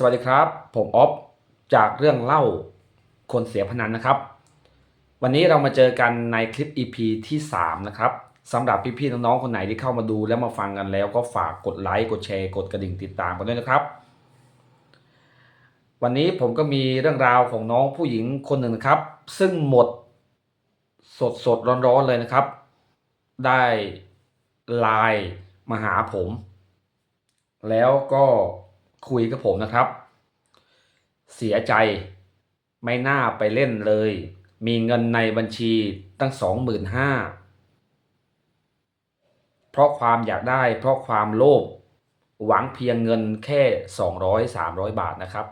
สวัสดีครับ ผมออฟจากเรื่องเล่าคนเสียพนันนะครับ วันนี้เรามาเจอกันในคลิป EP ที่ 3 นะครับสำหรับพี่ๆน้องๆคนไหนที่เข้ามาดูแล้วมาฟังกันแล้วก็ฝากกดไลค์กดแชร์กดกระดิ่งติดตามกันด้วยนะครับ วันนี้ผมก็มีเรื่องราวของน้องผู้หญิงคนหนึ่งนะครับ ซึ่งหมดสดสดร้อนๆเลยนะครับ ได้ไลน์มาหาผม แล้วก็ คุยกับผมนะครับ เสียใจไม่น่าไปเล่นเลย มีเงินในบัญชีตั้งสองหมื่นห้าเพราะความอยากได้เพราะความโลภหวังเพียงเงินแค่สองร้อยสามร้อยบาทนะครับ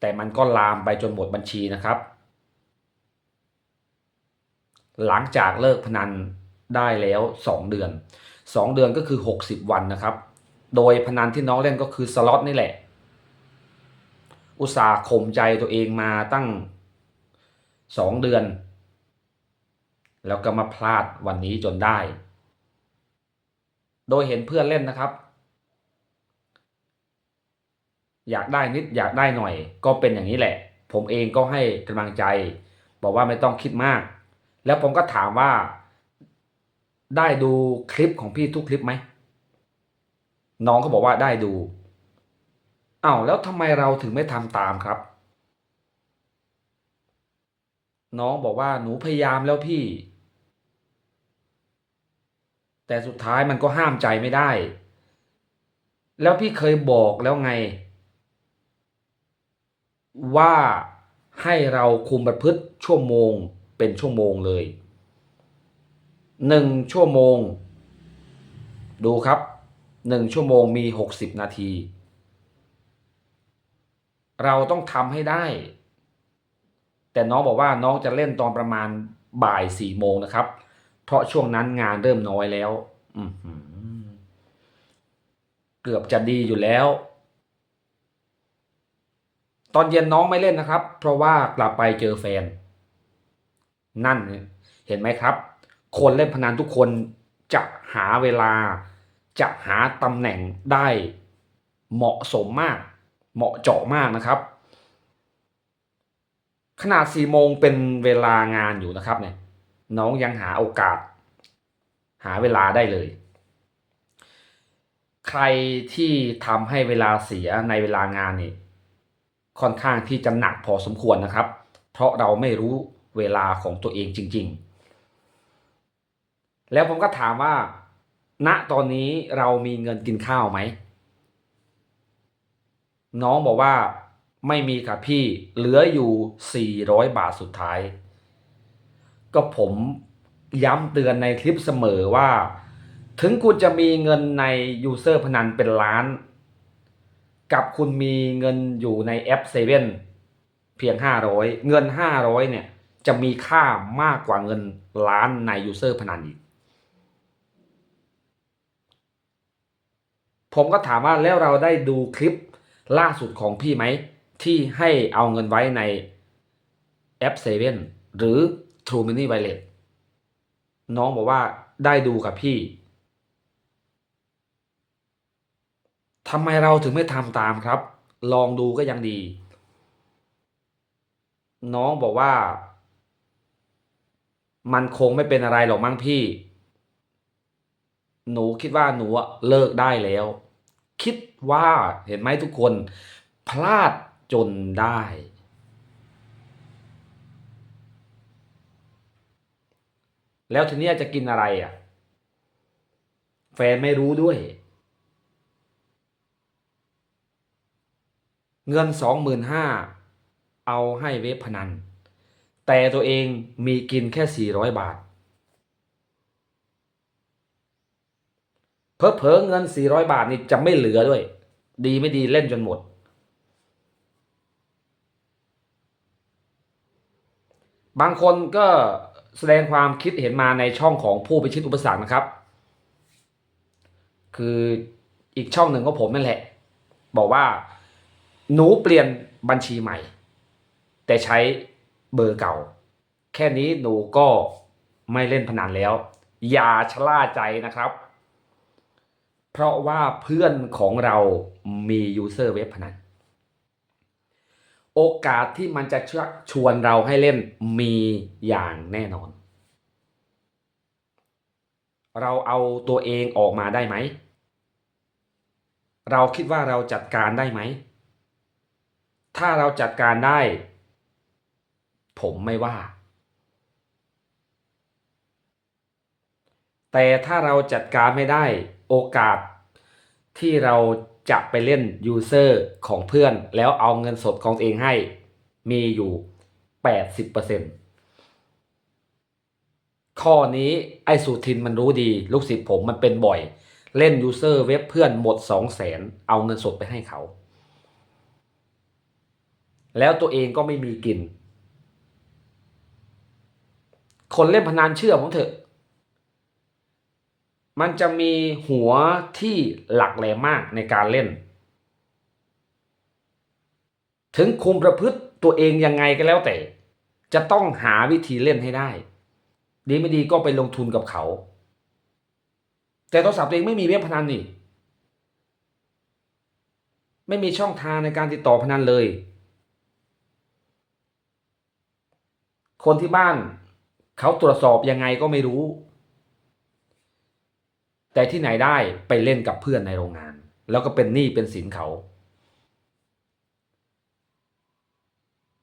แต่มันก็ลามไปจนหมดบัญชีนะครับ หลังจากเลิกพนันได้แล้วสองเดือนสองเดือนก็คือหกสิบวันนะครับ โดยพนันที่น้องเล่นก็คือสล็อตนี่แหละ อุตส่าห์ข่มใจตัวเองมาตั้งสองเดือน แล้วก็มาพลาดวันนี้จนได้ โดยเห็นเพื่อนเล่นนะครับ อยากได้นิดอยากได้หน่อย ก็เป็นอย่างนี้แหละ ผมเองก็ให้กำลังใจ บอกว่าไม่ต้องคิดมาก แล้วผมก็ถามว่า ได้ดูคลิปของพี่ทุกคลิปไหม น้องเขาบอกว่าได้ดูอ้าวแล้วทำไมเราถึงไม่ทำตามครับ น้องบอกว่าหนูพยายามแล้วพี่ แต่สุดท้ายมันก็ห้ามใจไม่ได้ แล้วพี่เคยบอกแล้วไง ว่าให้เราคุมประพฤติชั่วโมงเป็นชั่วโมงเลยหนึ่งชั่วโมง ดูครับ หนึ่งชั่วโมงมีหกสิบนาที เราต้องทำให้ได้ แต่น้องบอกว่าน้องจะเล่นตอนประมาณบ่ายสี่โมงนะครับ เพราะช่วงนั้นงานเริ่มน้อยแล้วเกือบจะดีอยู่แล้ว ตอนเย็นน้องไม่เล่นนะครับ เพราะว่ากลับไปเจอแฟน นั่นเห็นไหมครับ คนเล่นพนันทุกคนจะหาเวลา จะหาตำแหน่งได้เหมาะสมมาก เหมาะเจาะมากนะครับ ขนาดสี่โมงเป็นเวลางานอยู่นะครับเนี่ยน้องยังหาโอกาส หาเวลาได้เลย ใครที่ทำให้เวลาเสียในเวลางานนี่ค่อนข้างที่จะหนักพอสมควรนะครับ เพราะเราไม่รู้เวลาของตัวเองจริง ๆ แล้วผมก็ถามว่า ณตอนนี้เรามีเงินกินข้าวไหม น้องบอกว่าไม่มีค่ะพี่เหลืออยู่ 400 บาทสุดท้าย ก็ผมย้ำเตือนในคลิปเสมอว่า ถึงคุณจะมีเงินในยูเซอร์พนันเป็นล้าน กับคุณมีเงินอยู่ในแอปเซเว่นเพียง 500 เงิน 500เนี่ยจะมีค่ามากกว่าเงินล้านในยูเซอร์พนันอีก ผมก็ถามว่าแล้วเราได้ดูคลิปล่าสุดของพี่ไหม ที่ให้เอาเงินไว้ในแอปเซเว่นหรือ True Mini Wallet น้องบอกว่าได้ดูครับพี่ทำไมเราถึงไม่ทำตามครับ ลองดูก็ยังดี น้องบอกว่า มันคงไม่เป็นอะไรหรอกมั้งพี่ หนูคิดว่าหนูอะเลิกได้แล้ว คิดว่าเห็นไหมทุกคน พลาดจนได้ แล้วทีนี้จะกินอะไรอะ แฟนไม่รู้ด้วย เงินสองหมื่นห้าเอาให้เว็บพนัน แต่ตัวเองมีกินแค่สี่ร้อยบาท เพอเพอเงิน 400 บาทนี่จะไม่เหลือด้วย ดีไม่ดีเล่นจนหมด บางคนก็แสดงความคิดเห็นมาในช่องของผู้พิชิตอุปสรรคนะครับ คืออีกช่องหนึ่งก็ผมนั่นแหละ บอกว่า หนูเปลี่ยนบัญชีใหม่ แต่ใช้เบอร์เก่า แค่นี้หนูก็ไม่เล่นพนันแล้ว อย่าชะล่าใจนะครับ เพราะว่าเพื่อนของเรามียูเซอร์เว็บพนันโอกาสที่มันจะชชวนเราให้เล่นมีอย่างแน่นอน เราเอาตัวเองออกมาได้ไหม เราคิดว่าเราจัดการได้ไหม ถ้าเราจัดการได้ ผมไม่ว่า แต่ถ้าเราจัดการไม่ได้ โอกาสที่เราจะไปเล่นยูเซอร์ของเพื่อน แล้วเอาเงินสดของตัวเองให้มีอยู่ 80%ข้อนี้ไอ้สุทินมันรู้ดี ลูกศิษย์ผมมันเป็นบ่อย เล่นยูเซอร์เว็บเพื่อนหมด 2 0 0แสนเอาเงินสดไปให้เขา แล้วตัวเองก็ไม่มีกิน คนเล่นพนันเชื่อผมเถอะ มันจะมีหัวที่หลักแหลมมากในการเล่น ถึงคุมประพฤติตัวเองยังไงก็แล้วแต่ จะต้องหาวิธีเล่นให้ได้ ดีไม่ดีก็ไปลงทุนกับเขา แต่โทรศัพท์เองไม่มีเว็บพนันนี่ ไม่มีช่องทางในการติดต่อพนันเลย คนที่บ้านเขาตรวจสอบยังไงก็ไม่รู้ แต่ที่ไหนได้ไปเล่นกับเพื่อนในโรงงาน แล้วก็เป็นหนี้เป็นสินเขา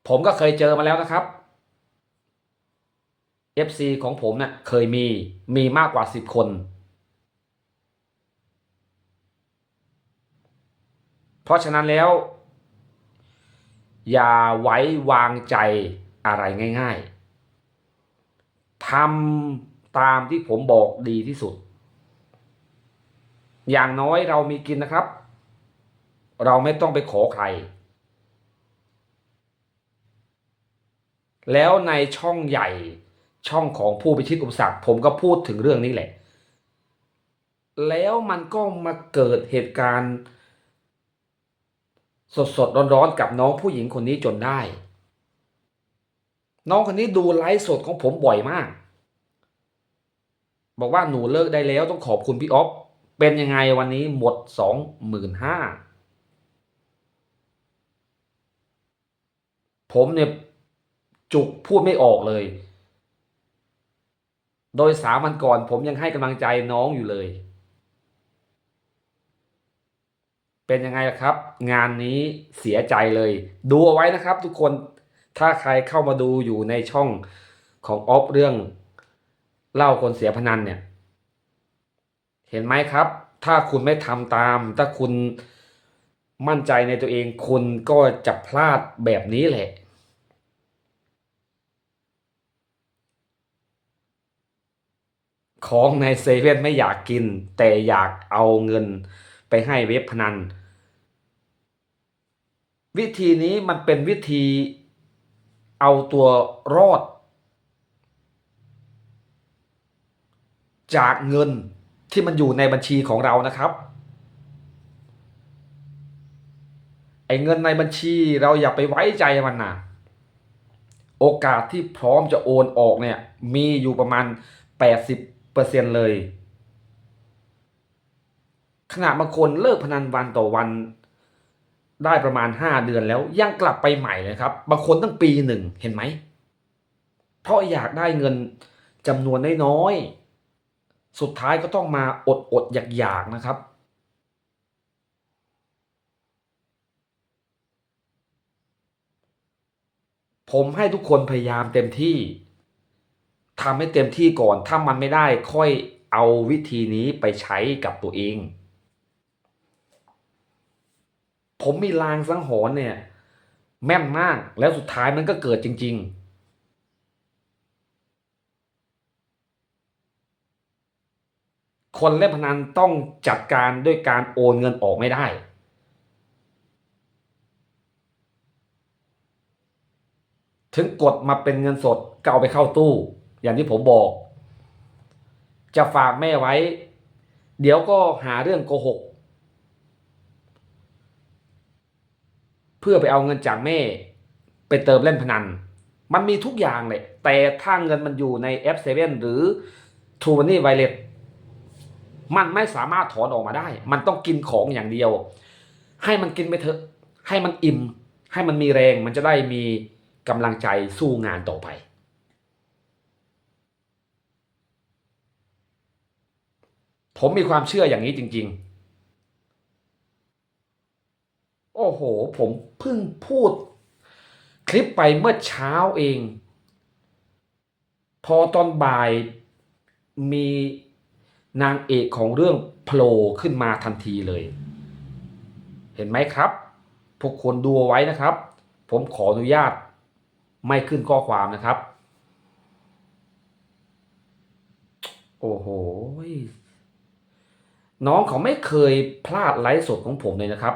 ผมก็เคยเจอมาแล้วนะครับ FC ของผมเนะ่ยเคยมีมีมากกว่า 10 คน เพราะฉะนั้นแล้ว อย่าไว้วางใจอะไรง่าย ๆทำตามที่ผมบอกดีที่สุด อย่างน้อยเรามีกินนะครับ เราไม่ต้องไปขอใคร แล้วในช่องใหญ่ช่องของผู้พิชิตอุปสรรคผมก็พูดถึงเรื่องนี้แหละ แล้วมันก็มาเกิดเหตุการณ์สดสดๆร้อนๆกับน้องผู้หญิงคนนี้จนได้ น้องคนนี้ดูไลฟ์สดของผมบ่อยมาก บอกว่าหนูเลิกได้แล้วต้องขอบคุณพี่อ๊อฟ เป็นยังไงวันนี้หมดสองหมื่นห้าผมเนี่ยจุกพูดไม่ออกเลย โดยสามวันก่อนผมยังให้กำลังใจน้องอยู่เลย เป็นยังไงล่ะครับ งานนี้เสียใจเลย ดูเอาไว้นะครับทุกคนถ้าใครเข้ามาดูอยู่ในช่องของออฟเรื่องเล่าคนเสียพนันเนี่ย เห็นไหมครับ ถ้าคุณไม่ทำตาม ถ้าคุณมั่นใจในตัวเอง คุณก็จะพลาดแบบนี้แหละ ของในเซเว่นไม่อยากกิน แต่อยากเอาเงินไปให้เว็บพนัน วิธีนี้มันเป็นวิธีเอาตัวรอด จากเงิน ที่มันอยู่ในบัญชีของเรานะครับ ไอ้เงินในบัญชีเราอย่าไปไว้ใจมันนะโอกาสที่พร้อมจะโอนออกเนี่ยมีอยู่ประมาณ 80%เลยขณะบางคนเลิกพนันวันต่อวัน ได้ประมาณ 5 เดือนแล้วยังกลับไปใหม่เลยครับ บางคนตั้งปีหนึ่งเห็นไหม เพราะอยากได้เงินจำนวนน้อยๆ สุดท้ายก็ต้องมาอดอดอยากอยากๆนะครับ ผมให้ทุกคนพยายามเต็มที่ทำให้เต็มที่ก่อน ถ้ามันไม่ได้ค่อยเอาวิธีนี้ไปใช้กับตัวเอง ผมมีลางสังหรณ์เนี่ย แม่นมากแล้วสุดท้ายมันก็เกิดจริง ๆ คนเล่นพนันต้องจัดการด้วยการโอนเงินออกไม่ได้ ถึงกดมาเป็นเงินสดก็เอาไปเข้าตู้ อย่างที่ผมบอก จะฝากแม่ไว้ เดี๋ยวก็หาเรื่องโกหก เพื่อไปเอาเงินจากแม่ ไปเติมเล่นพนัน มันมีทุกอย่างเลย แต่ถ้าเงินมันอยู่ใน F7 หรือ True Money Wallet มันไม่สามารถถอนออกมาได้ มันต้องกินของอย่างเดียว ให้มันกินไปเถอะ ให้มันอิ่ม ให้มันมีแรง มันจะได้มีกำลังใจสู้งานต่อไป ผมมีความเชื่ออย่างนี้จริง ๆ โอ้โห ผมเพิ่งพูด คลิปไปเมื่อเช้าเอง พอตอนบ่ายมี นางเอกของเรื่องโผล่ขึ้นมาทันทีเลย เห็นไหมครับ พวกคนดูเอาไว้นะครับ ผมขออนุญาตไม่ขึ้นข้อความนะครับ โอ้โห น้องเขาไม่เคยพลาดไลฟ์สดของผมเลยนะครับ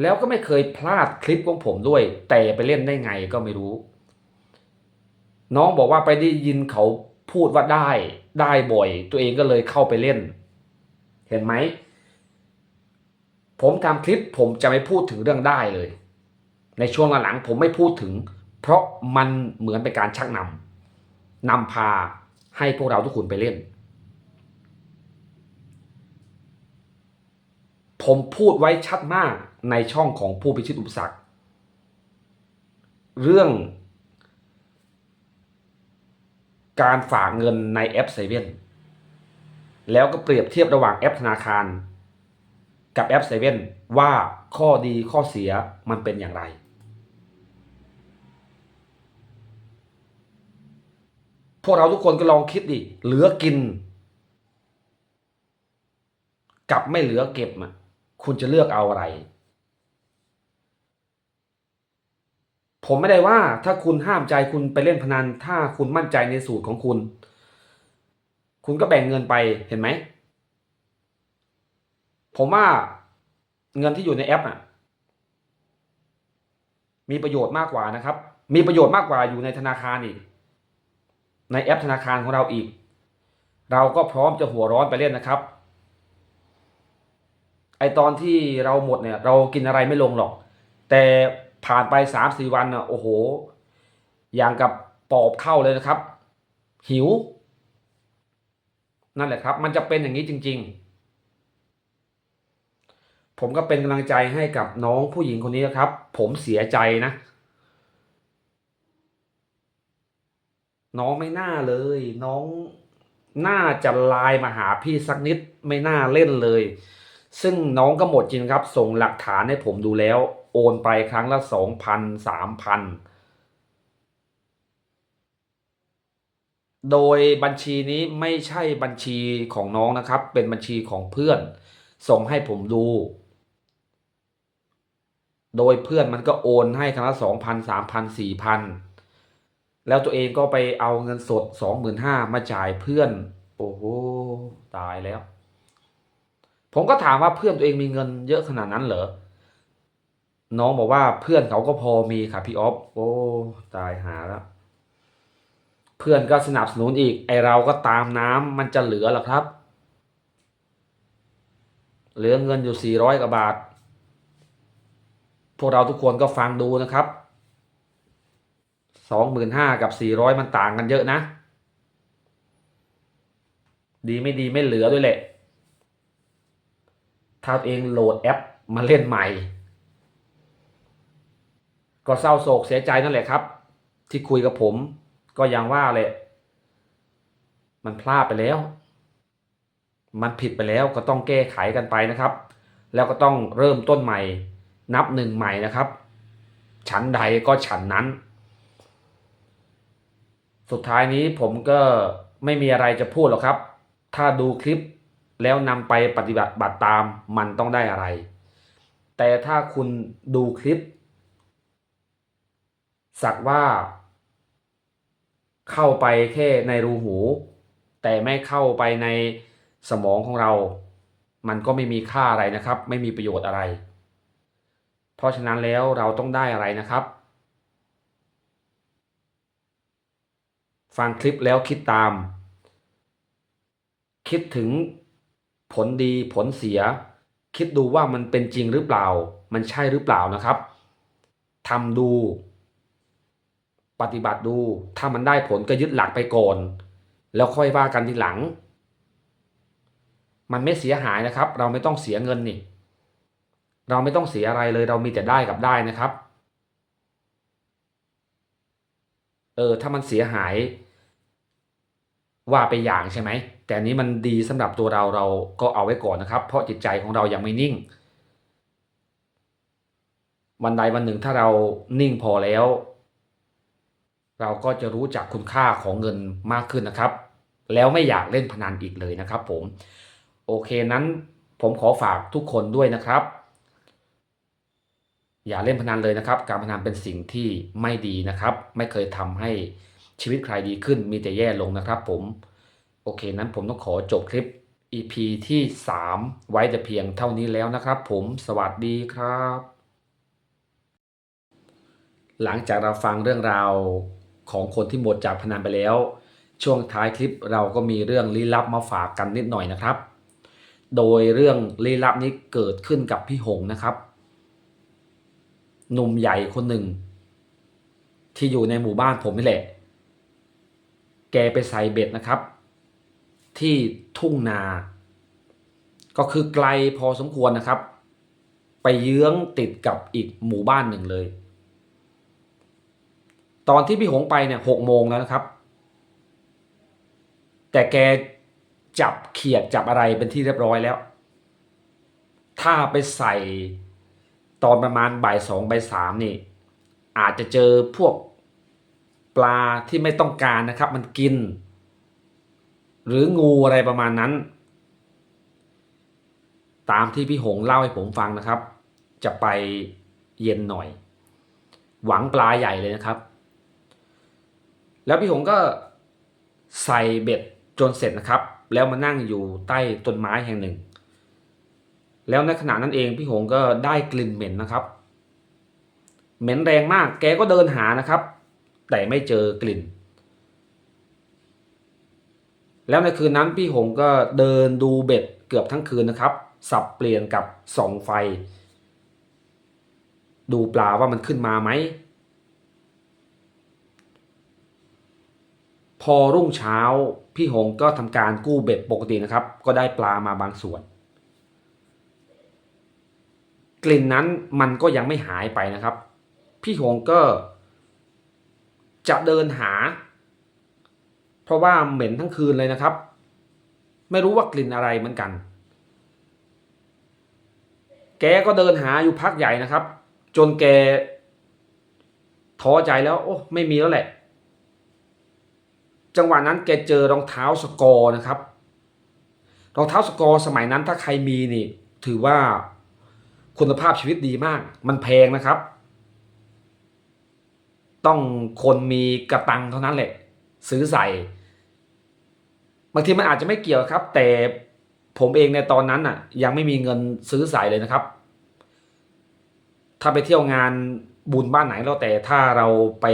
แล้วก็ไม่เคยพลาดคลิปของผมด้วย แต่ไปเล่นได้ไงก็ไม่รู้ น้องบอกว่าไปได้ยินเขา พูดว่าได้ได้บ่อย ตัวเองก็เลยเข้าไปเล่น เห็นไหม ผมทำคลิปผมจะไม่พูดถึงเรื่องได้เลย ในช่วงหลังๆผมไม่พูดถึง เพราะมันเหมือนเป็นการชักนำนำพาให้พวกเราทุกคนไปเล่น ผมพูดไว้ชัดมากในช่องของผู้พิชิตอุปสรรค เรื่อง การฝากเงินในแอปเซเว่นแล้วก็เปรียบเทียบระหว่างแอปธนาคาร กับแอปเซเว่นว่าข้อดีข้อเสียมันเป็นอย่างไร พวกเราทุกคนก็ลองคิดดิ เหลือกิน กับไม่เหลือเก็บอะคุณจะเลือกเอาอะไร ผมไม่ได้ว่าถ้าคุณห้ามใจคุณไปเล่นพนัน ถ้าคุณมั่นใจในสูตรของคุณ คุณก็แบ่งเงินไปเห็นไหม ผมว่าเงินที่อยู่ในแอปอะ มีประโยชน์มากกว่านะครับ มีประโยชน์มากกว่าอยู่ในธนาคารอีก ในแอปธนาคารของเราอีก เราก็พร้อมจะหัวร้อนไปเล่นนะครับ ไอตอนที่เราหมดเนี่ย เรากินอะไรไม่ลงหรอก แต่ ผ่านไปสามสี่วันน่ะโอ้โห อย่างกับปอบเข้าเลยนะครับ หิว นั่นแหละครับ มันจะเป็นอย่างนี้จริง ๆ ผมก็เป็นกำลังใจให้กับน้องผู้หญิงคนนี้นะครับ ผมเสียใจนะ น้องไม่น่าเลย น้องน่าจะไลน์มาหาพี่สักนิดไม่น่าเล่นเลย ซึ่งน้องก็หมดจริงครับ ส่งหลักฐานให้ผมดูแล้ว โอนไปครั้งละสองพันสามพันโดยบัญชีนี้ไม่ใช่บัญชีของน้องนะครับ เป็นบัญชีของเพื่อน ส่งให้ผมดู โดยเพื่อนมันก็โอนให้ครั้งละสองพันสามพันสี่พันแล้วตัวเองก็ไปเอาเงินสดสองหมื่นห้ามาจ่ายเพื่อน โอ้โหตายแล้ว ผมก็ถามว่าเพื่อนตัวเองมีเงินเยอะขนาดนั้นเหรอ น้องบอกว่าเพื่อนเขาก็พอมีค่ะพี่ออฟโอ้ตายหาแล้ว เพื่อนก็สนับสนุนอีก ไอเราก็ตามน้ำมันจะเหลือหรอครับ เหลือเงินอยู่สี่ร้อยกว่าบาท พวกเราทุกคนก็ฟังดูนะครับสองหมื่นห้ากับสี่ร้อยมันต่างกันเยอะนะ ดีไม่ดีไม่เหลือด้วยแหละ ถ้าตัวเองโหลดแอปมาเล่นใหม่ ก็เศร้าโศกเสียใจนั่นแหละครับ ที่คุยกับผม ก็ยังว่าเลยมันพลาดไปแล้ว มันผิดไปแล้วก็ต้องแก้ไขกันไปนะครับ แล้วก็ต้องเริ่มต้นใหม่ นับหนึ่งใหม่นะครับ ฉันใดก็ฉันนั้น สุดท้ายนี้ผมก็ไม่มีอะไรจะพูดหรอกครับ ถ้าดูคลิปแล้วนำไปปฏิบัติบัติตามมันต้องได้อะไร แต่ถ้าคุณดูคลิป สักว่า เข้าไปแค่ในรูหู แต่ไม่เข้าไปในสมองของเรา มันก็ไม่มีค่าอะไรนะครับ ไม่มีประโยชน์อะไร เพราะฉะนั้นแล้วเราต้องได้อะไรนะครับ ฟังคลิปแล้วคิดตาม คิดถึงผลดีผลเสีย คิดดูว่ามันเป็นจริงหรือเปล่า มันใช่หรือเปล่านะครับทำดู ปฏิบัติดู ถ้ามันได้ผลก็ยึดหลักไปก่อน แล้วค่อยว่ากันทีหลัง มันไม่เสียหายนะครับ เราไม่ต้องเสียเงินนี่ เราไม่ต้องเสียอะไรเลย เรามีแต่ได้กับได้นะครับ เออ ถ้ามันเสียหาย ว่าไปอย่างใช่ไหม แต่นนี้มันดีสำหรับตัวเราเราก็เอาไว้ก่อนนะครับ เพราะจิตใจของเรายังไม่นิ่ง วันใดวันหนึ่งถ้าเรานิ่งพอแล้ว เราก็จะรู้จักคุณค่าของเงินมากขึ้นนะครับ แล้วไม่อยากเล่นพนันอีกเลยนะครับ ผม โอเคนั้นผมขอฝากทุกคนด้วยนะครับ อย่าเล่นพนันเลยนะครับ การพนันเป็นสิ่งที่ไม่ดีนะครับ ไม่เคยทำให้ชีวิตใครดีขึ้น มีแต่แย่ลงนะครับ ผม โอเคนั้นผมต้องขอจบคลิป EP ที่ 3 ไว้แต่เพียงเท่านี้แล้วนะครับ ผมสวัสดีครับ หลังจากเราฟังเรื่องราว ของคนที่หมดจากพนันไปแล้ว ช่วงท้ายคลิปเราก็มีเรื่องลี้ลับมาฝากกันนิดหน่อยนะครับ โดยเรื่องลี้ลับนี้เกิดขึ้นกับพี่หงนะครับ หนุ่มใหญ่คนหนึ่ง ที่อยู่ในหมู่บ้านผมนี่แหละ แกไปใส่เบ็ดนะครับ ที่ทุ่งนา ก็คือไกลพอสมควรนะครับ ไปเยื้องติดกับอีกหมู่บ้านหนึ่งเลย ตอนที่พี่หงไปเนี่ยหกโมงแล้วนะครับ แต่แกจับเขียดจับอะไรเป็นที่เรียบร้อยแล้ว ถ้าไปใส่ตอนประมาณบ่ายสองบ่ายสามนี่ อาจจะเจอพวกปลาที่ไม่ต้องการนะครับ มันกิน หรืองูอะไรประมาณนั้น ตามที่พี่หงเล่าให้ผมฟังนะครับ จะไปเย็นหน่อย หวังปลาใหญ่เลยนะครับ แล้วพี่หงก็ใส่เบ็ดจนเสร็จนะครับ แล้วมานั่งอยู่ใต้ต้นไม้แห่งหนึ่ง แล้วในขณะนั้นเองพี่หงก็ได้กลิ่นเหม็นนะครับ เหม็นแรงมาก แกก็เดินหานะครับ แต่ไม่เจอกลิ่น แล้วในคืนนั้นพี่หงก็เดินดูเบ็ดเกือบทั้งคืนนะครับ สับเปลี่ยนกับส่องไฟ ดูปลาว่ามันขึ้นมาไหม พอรุ่งเช้าพี่หงก็ทำการกู้เบ็ดปกตินะครับ ก็ได้ปลามาบางส่วน กลิ่นนั้นมันก็ยังไม่หายไปนะครับ พี่หงก็จะเดินหา เพราะว่าเหม็นทั้งคืนเลยนะครับ ไม่รู้ว่ากลิ่นอะไรเหมือนกัน แกก็เดินหาอยู่พักใหญ่นะครับ จนแกท้อใจแล้ว โอ้ไม่มีแล้วแหละ จังหวะนั้นแกเจอรองเท้าสกอร์นะครับ รองเท้าสกอร์สมัยนั้นถ้าใครมีนี่ถือว่าคุณภาพชีวิตดีมาก มันแพงนะครับ ต้องคนมีกระตังเท่านั้นแหละ ซื้อใส่ บางทีมันอาจจะไม่เกี่ยวครับ แต่ผมเองในตอนนั้นน่ะ ยังไม่มีเงินซื้อใส่เลยนะครับ ถ้าไปเที่ยวงานบุญบ้านไหนแล้วแต่ถ้าเราไป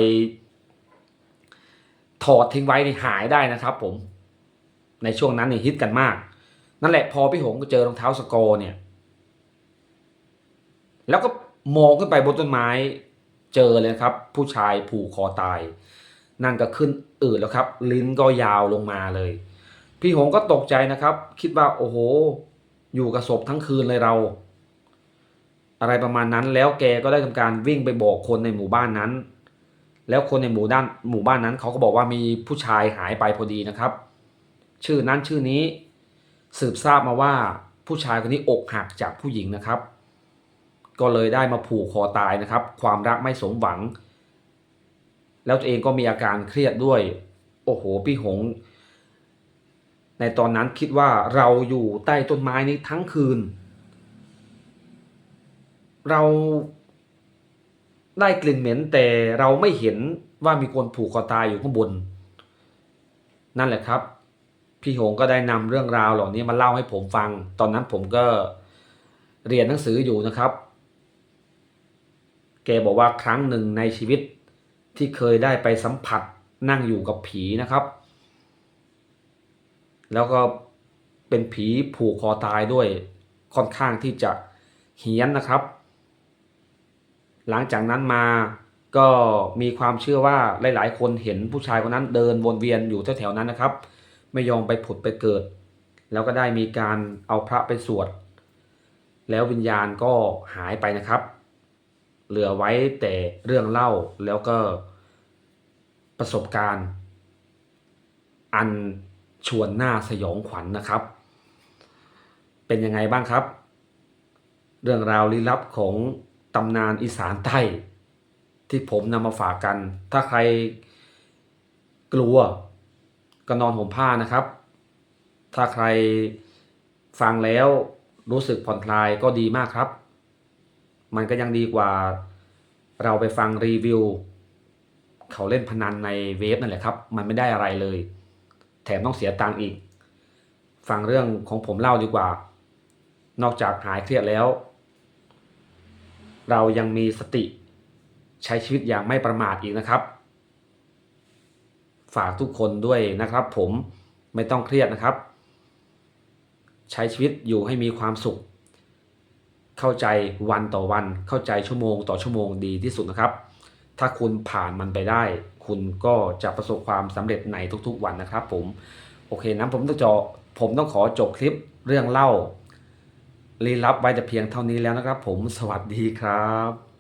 ถอดทิ้งไว้นี่หายได้นะครับผม ในช่วงนั้นนี่ฮิตกันมาก นั่นแหละพอพี่หงก็เจอรองเท้าสกอร์เนี่ย แล้วก็มองขึ้นไปบนต้นไม้เจอเลยครับ ผู้ชายผูกคอตาย นั่นก็ขึ้นอืดแล้วครับ ลิ้นก็ยาวลงมาเลย พี่หงก็ตกใจนะครับ คิดว่าโอ้โห อยู่กับศพทั้งคืนเลยเรา อะไรประมาณนั้นแล้วแกก็ได้ทำการวิ่งไปบอกคนในหมู่บ้านนั้น แล้วคนในหมู่ด้านหมู่บ้านนั้นเขาก็บอกว่ามีผู้ชายหายไปพอดีนะครับ ชื่อนั้นชื่อนี้สืบทราบมาว่าผู้ชายคนนี้อกหักจากผู้หญิงนะครับ ก็เลยได้มาผูกคอตายนะครับ ความรักไม่สมหวัง แล้วตัวเองก็มีอาการเครียดด้วย โอ้โหพี่หง ในตอนนั้นคิดว่าเราอยู่ใต้ต้นไม้นี้ทั้งคืน เรา ได้กลิ่นเหม็นแต่เราไม่เห็นว่ามีคนผูกคอตายอยู่ข้างบน นั่นแหละครับ พี่หงก็ได้นำเรื่องราวเหล่านี้มาเล่าให้ผมฟัง ตอนนั้นผมก็เรียนหนังสืออยู่นะครับ แกบอกว่าครั้งหนึ่งในชีวิตที่เคยได้ไปสัมผัสนั่งอยู่กับผีนะครับ แล้วก็เป็นผีผูกคอตายด้วยค่อนข้างที่จะเฮี้ยนนะครับ หลังจากนั้นมาก็มีความเชื่อว่าหลาย ๆ คนเห็นผู้ชายคนนั้นเดินวนเวียนอยู่แถวๆนั้นนะครับ ไม่ยอมไปผุดไปเกิด แล้วก็ได้มีการเอาพระไปสวด แล้ววิญญาณก็หายไปนะครับ เหลือไว้แต่เรื่องเล่าแล้วก็ประสบการณ์ อันชวนหน้าสยองขวัญนะครับ เป็นยังไงบ้างครับ เรื่องราวลี้ลับของ ตำนานอีสานใต้ที่ผมนำมาฝากกัน ถ้าใครกลัวก็นอนห่มผ้านะครับ ถ้าใครฟังแล้วรู้สึกผ่อนคลายก็ดีมากครับ มันก็ยังดีกว่าเราไปฟังรีวิว เขาเล่นพนันในเว็บนั่นแหละครับ มันไม่ได้อะไรเลย แถมต้องเสียตังค์อีก ฟังเรื่องของผมเล่าดีกว่า นอกจากหายเครียดแล้ว เรายังมีสติใช้ชีวิตอย่างไม่ประมาทอีกนะครับ ฝากทุกคนด้วยนะครับผมไม่ต้องเครียดนะครับ ใช้ชีวิตอยู่ให้มีความสุข เข้าใจวันต่อวัน เข้าใจชั่วโมงต่อชั่วโมงดีที่สุดนะครับ ถ้าคุณผ่านมันไปได้ คุณก็จะประสบความสำเร็จในทุกๆวันนะครับ ผมโอเคนะผมต้องจอผมต้องขอจบคลิปเรื่องเล่า ลีรับไว้แต่เพียงเท่านี้แล้วนะครับ ผมสวัสดีครับ